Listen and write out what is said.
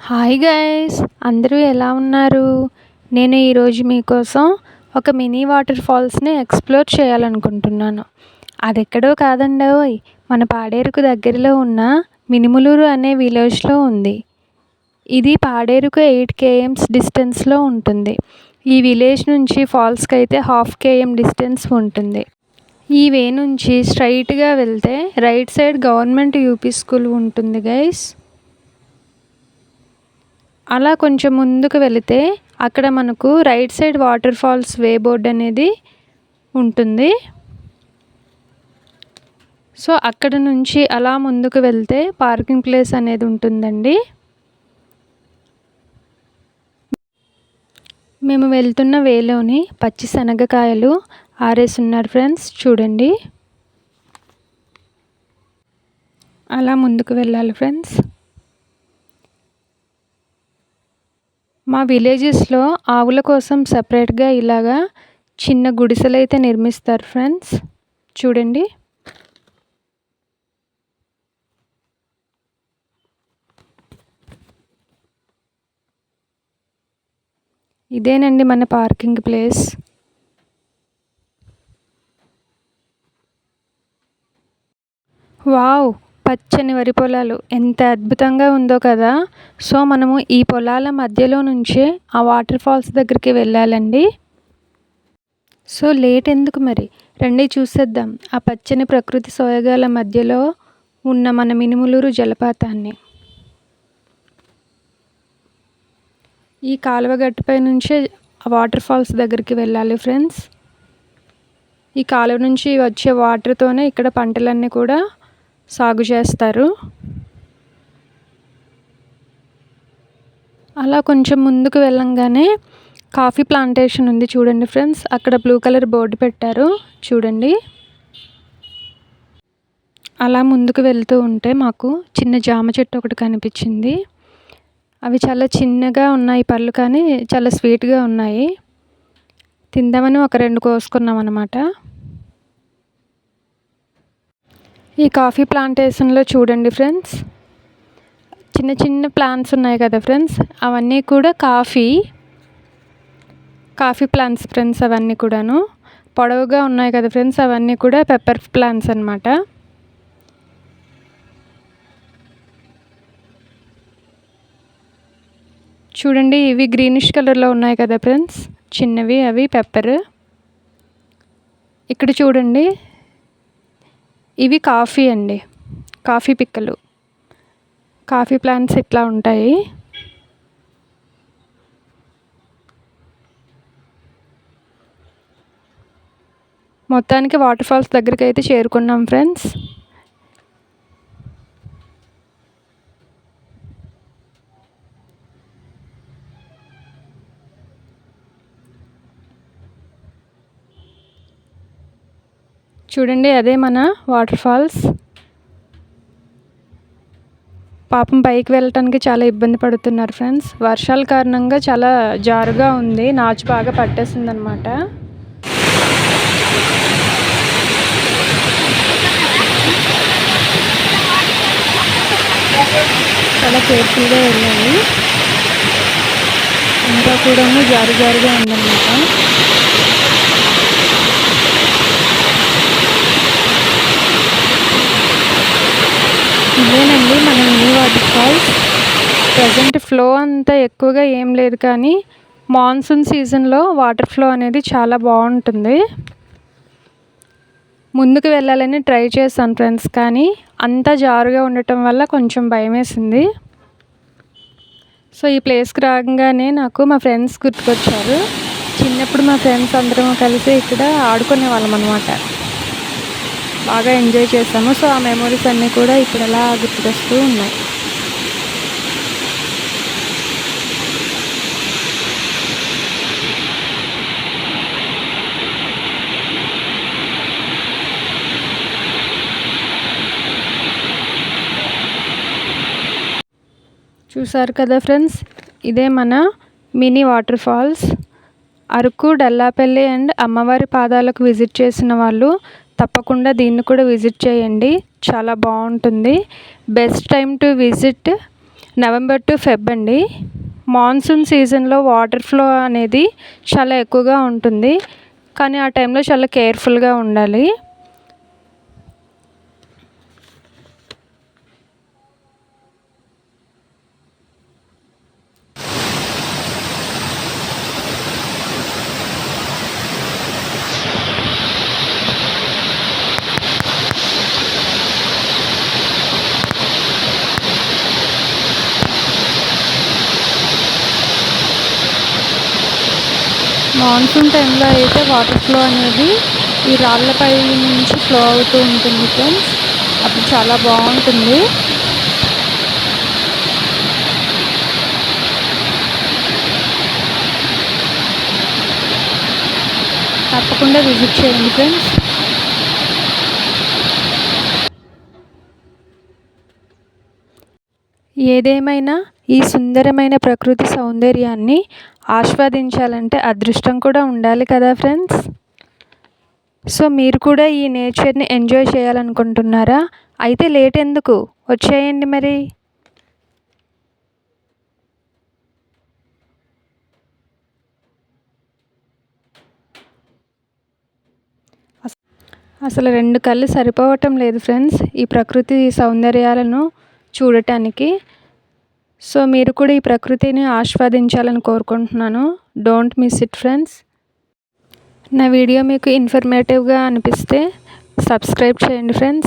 Hi guys అందరూ ఎలా ఉన్నారు? నేను ఈరోజు మీకోసం ఒక మినీ వాటర్ ఫాల్స్ని ఎక్స్ప్లోర్ చేయాలనుకుంటున్నాను. అది ఎక్కడో కాదండోయ్ మన పాడేరుకు దగ్గరలో ఉన్న మినుములూరు అనే విలేజ్లో ఉంది. ఇది పాడేరుకు ఎయిట్ కేఎమ్స్ డిస్టెన్స్లో ఉంటుంది. ఈ విలేజ్ నుంచి ఫాల్స్కి అయితే హాఫ్ కేఎం డిస్టెన్స్ ఉంటుంది. ఈ వే నుంచి స్ట్రైట్గా వెళ్తే right side government UP school ఉంటుంది గైస్ అలా కొంచెం ముందుకు వెళితే అక్కడ మనకు right side water falls way board అనేది ఉంటుంది. సో అక్కడ నుంచి అలా ముందుకు వెళ్తే పార్కింగ్ ప్లేస్ అనేది ఉంటుందండి. మేము వెళ్తున్న వేలోని పచ్చి శనగకాయలు ఆరేసున్నారు ఫ్రెండ్స్ చూడండి. అలా ముందుకు వెళ్ళాలి ఫ్రెండ్స్. మా విలేజెస్లో ఆవుల కోసం సపరేట్గా ఇలాగా చిన్న గుడిసెలు అయితే నిర్మిస్తారు ఫ్రెండ్స్. చూడండి. ఇదేనండి మన పార్కింగ్ ప్లేస్. వావ్! పచ్చని వరి పొలాలు ఎంత అద్భుతంగా ఉందో కదా. సో మనము ఈ పొలాల మధ్యలో నుంచే ఆ వాటర్ ఫాల్స్ దగ్గరికి వెళ్ళాలండి. సో లేట్ ఎందుకు మరి? రండి చూసేద్దాం. ఆ పచ్చని ప్రకృతి సోయగాల మధ్యలో ఉన్న మన మినుములూరు జలపాతాన్ని. ఈ కాలువ గట్టుపై నుంచే వాటర్ ఫాల్స్ దగ్గరికి వెళ్ళాలి ఫ్రెండ్స్. ఈ కాలువ నుంచి వచ్చే వాటర్తోనే ఇక్కడ పంటలన్నీ కూడా సాగు చేస్తారు. అలా కొంచెం ముందుకు వెళ్ళంగానే కాఫీ ప్లాంటేషన్ ఉంది చూడండి ఫ్రెండ్స్. అక్కడ బ్లూ కలర్ బోర్డు పెట్టారు. చూడండి. అలా ముందుకు వెళ్తూ ఉంటే మాకు చిన్న జామ చెట్టు ఒకటి కనిపించింది. అవి చాలా చిన్నగా ఉన్నాయి పళ్ళు కానీ చాలా స్వీట్గా ఉన్నాయి. తిందామని ఒక రెండు కోసుకున్నాం అనమాట ఈ కాఫీ ప్లాంటేషన్లో చూడండి ఫ్రెండ్స్. చిన్న చిన్న ప్లాంట్స్ ఉన్నాయి కదా ఫ్రెండ్స్. అవన్నీ కూడా కాఫీ కాఫీ ప్లాంట్స్ ఫ్రెండ్స్ అవన్నీ కూడాను. పొడవుగా ఉన్నాయి కదా ఫ్రెండ్స్ అవన్నీ కూడా పెప్పర్ ప్లాంట్స్ అనమాట చూడండి ఇవి గ్రీనిష్ కలర్లో ఉన్నాయి కదా ఫ్రెండ్స్. చిన్నవి అవి పెప్పర్. ఇక్కడ చూడండి ఇవి కాఫీ అండి. కాఫీ పిక్కలు. కాఫీ ప్లాంట్స్ ఇట్లా ఉంటాయి. మొత్తానికి వాటర్ ఫాల్స్ దగ్గరికి అయితే చేరుకున్నాం ఫ్రెండ్స్. చూడండి అదే మన వాటర్ ఫాల్స్. పాపం పైకి వెళ్ళటానికి చాలా ఇబ్బంది పడుతున్నారు ఫ్రెండ్స్. వర్షాల కారణంగా చాలా జారుగా ఉంది నాచు బాగా పట్టేసింది అనమాట చాలా కేర్ఫుల్గా వెళ్ళాలి. ఇంకా కూడా జారు జారుగా ఉందన్నమాట ఇదేనండి మన mini water falls present flow అంతా ఎక్కువగా ఏం లేదు కానీ మాన్సూన్ సీజన్లో వాటర్ ఫ్లో అనేది చాలా బాగుంటుంది. ముందుకు వెళ్ళాలని ట్రై చేశాను ఫ్రెండ్స్ కానీ అంతా జారుగా ఉండటం వల్ల కొంచెం భయం వేసింది సో ఈ ప్లేస్కి రాగానే నాకు మా ఫ్రెండ్స్ గుర్తుకొచ్చారు. చిన్నప్పుడు మా ఫ్రెండ్స్ అందరం కలిసి ఇక్కడ ఆడుకునే వాళ్ళం అనమాట బాగా ఎంజాయ్ చేసాము సో ఆ మెమొరీస్ అన్నీ కూడా ఇప్పుడు అలా గుర్తుకొస్తూ ఉన్నాయి. చూసారు కదా ఫ్రెండ్స్? ఇదే మన mini water falls. Araku Dallapalli and అమ్మవారి పాదాలకు విజిట్ చేసిన వాళ్ళు తప్పకుండా దీన్ని కూడా విజిట్ చేయండి. చాలా బాగుంటుంది. Best time to visit November to Feb అండి. మాన్సూన్ సీజన్లో వాటర్ ఫ్లో అనేది చాలా ఎక్కువగా ఉంటుంది. కానీ ఆ టైంలో చాలా కేర్ఫుల్గా ఉండాలి. మాన్సూన్ టైంలో అయితే వాటర్ ఫ్లో అనేది ఈ రాళ్ళపై నుంచి ఫ్లో అవుతూ ఉంటుంది ఫ్రెండ్స్. అప్పుడు చాలా బాగుంటుంది. తప్పకుండా విజిట్ చేయండి ఫ్రెండ్స్. ఏదేమైనా ఈ సుందరమైన ప్రకృతి సౌందర్యాన్ని ఆస్వాదించాలంటే అదృష్టం కూడా ఉండాలి కదా ఫ్రెండ్స్? సో మీరు కూడా ఈ నేచర్ని ఎంజాయ్ చేయాలనుకుంటున్నారా? అయితే లేట్ ఎందుకు? వచ్చేయండి మరి. అసలు రెండు కళ్ళు సరిపోవటం లేదు ఫ్రెండ్స్. ఈ ప్రకృతి సౌందర్యాలను చూడటానికి. సో మీరు కూడా ఈ ప్రకృతిని ఆస్వాదించాలని కోరుకుంటున్నాను. డోంట్ మిస్ ఇట్ ఫ్రెండ్స్ నా వీడియో మీకు ఇన్ఫర్మేటివ్గా అనిపిస్తే సబ్స్క్రైబ్ చేయండి ఫ్రెండ్స్